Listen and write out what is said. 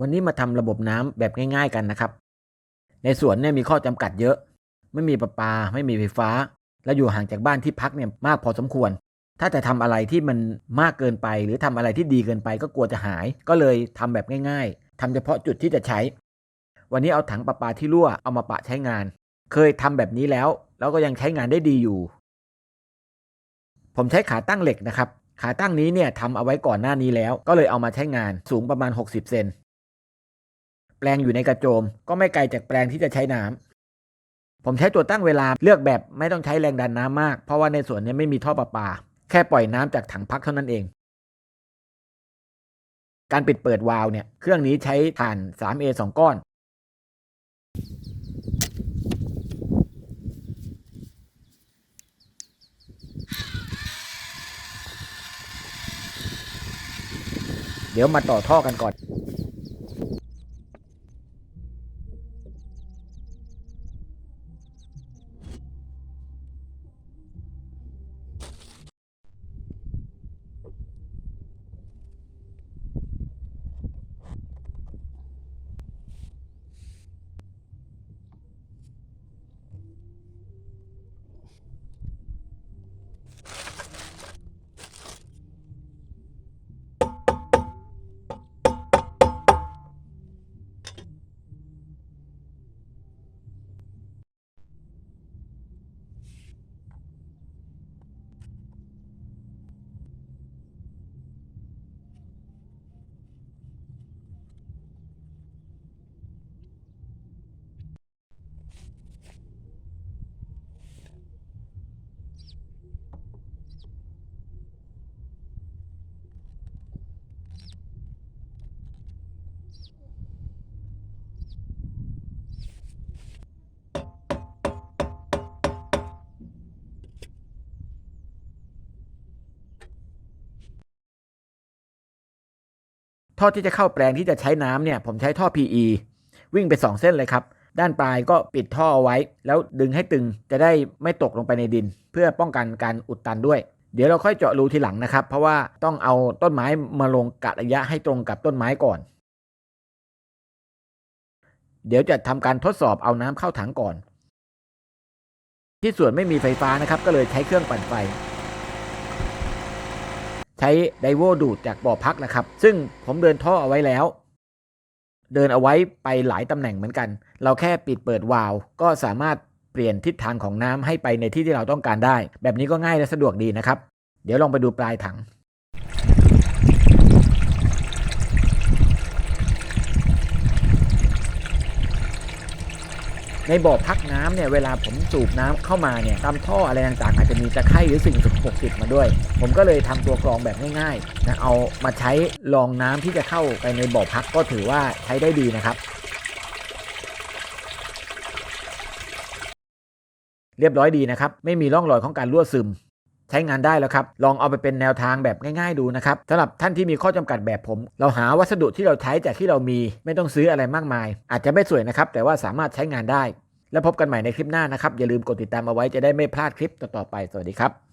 วันนี้มาทำระบบน้ำแบบง่ายๆกันนะครับ ในสวนเนี่ยมีข้อจำกัดเยอะ ไม่มีประปา ไม่มีไฟฟ้า และอยู่ห่างจากบ้านที่พักเนี่ยมากพอสมควร ถ้าจะทำอะไรที่มันมากเกินไป หรือทำอะไรที่ดีเกินไปก็กลัวจะหาย ก็เลยทำแบบง่ายๆทำเฉพาะจุดที่จะใช้ วันนี้เอาถังประปาที่รั่วเอามาปะใช้งาน เคยทำแบบนี้แล้ว แล้วก็ยังใช้งานได้ดีอยู่ ผมใช้ขาตั้งเหล็กนะครับ ขาตั้งนี้เนี่ยทำเอาไว้ก่อนหน้านี้แล้ว ก็เลยเอามาใช้งานสูงประมาณ 60 เซน แปลงอยู่ในกระโจม ก็ไม่ไกลจากแปลงที่จะใช้น้ำผมใช้ตัวตั้งเวลาเลือกแบบไม่ต้องใช้แรงดันน้ำมาก เพราะว่าในสวนนี้ไม่มีท่อประปา แค่ปล่อยน้ำจากถังพักเท่านั้นเอง การปิดเปิดวาล์วเนี่ย เครื่องนี้ใช้ถ่าน 3A 2 ก้อนเดี๋ยวมาต่อท่อกันก่อน ท่อที่จะเข้าแปลงที่จะใช้น้ำเนี่ยผมใช้ท่อ PE วิ่งไป 2 เส้นเลยครับ ด้านปลายก็ปิดท่อไว้ แล้วดึงให้ตึงจะได้ไม่ตกลงไปในดิน เพื่อป้องกันการอุดตันด้วย เดี๋ยวเราค่อยเจาะรูทีหลังนะครับ เพราะว่าต้องเอาต้นไม้มาลงกะระยะให้ตรงกับต้นไม้ก่อน เดี๋ยวจะทำการทดสอบเอาน้ำเข้าถังก่อน ที่สวนไม่มีไฟฟ้านะครับ ก็เลยใช้เครื่องปั่นไฟ ใช้ไดโวดูดจากบ่อพักนะครับ ซึ่งผมเดินท่อเอาไว้แล้ว เดินเอาไว้ไปหลายตำแหน่งเหมือนกัน เราแค่ปิดเปิดวาล์วก็สามารถเปลี่ยนทิศทางของน้ำให้ไปในที่ที่เราต้องการได้ แบบนี้ก็ง่ายและสะดวกดีนะครับ เดี๋ยวลองไปดูปลายถัง ในบ่อพักน้ำเนี่ยเวลาผมสูบน้ำเข้ามาเนี่ยตามท่ออะไรต่างๆอาจจะมีตะไคร่หรือสิ่งสกปรกติดมาด้วย ผมก็เลยทำตัวกรองแบบง่ายๆนะเอามาใช้รองน้ำที่จะเข้าไปในบ่อพักก็ถือว่าใช้ได้ดีนะครับเรียบร้อยดีนะครับ ไม่มีร่องรอยของการรั่วซึม ใช้งานได้แล้วครับ ลองเอาไปเป็นแนวทางแบบง่ายๆดูนะครับสำหรับท่านที่มีข้อจำกัดแบบผม เราหาวัสดุที่เราใช้จากที่เรามี ไม่ต้องซื้ออะไรมากมาย อาจจะไม่สวยนะครับ แต่ว่าสามารถใช้งานได้ แล้วพบกันใหม่ในคลิปหน้านะครับ อย่าลืมกดติดตามเอาไว้จะได้ไม่พลาดคลิปต่อๆไป สวัสดีครับ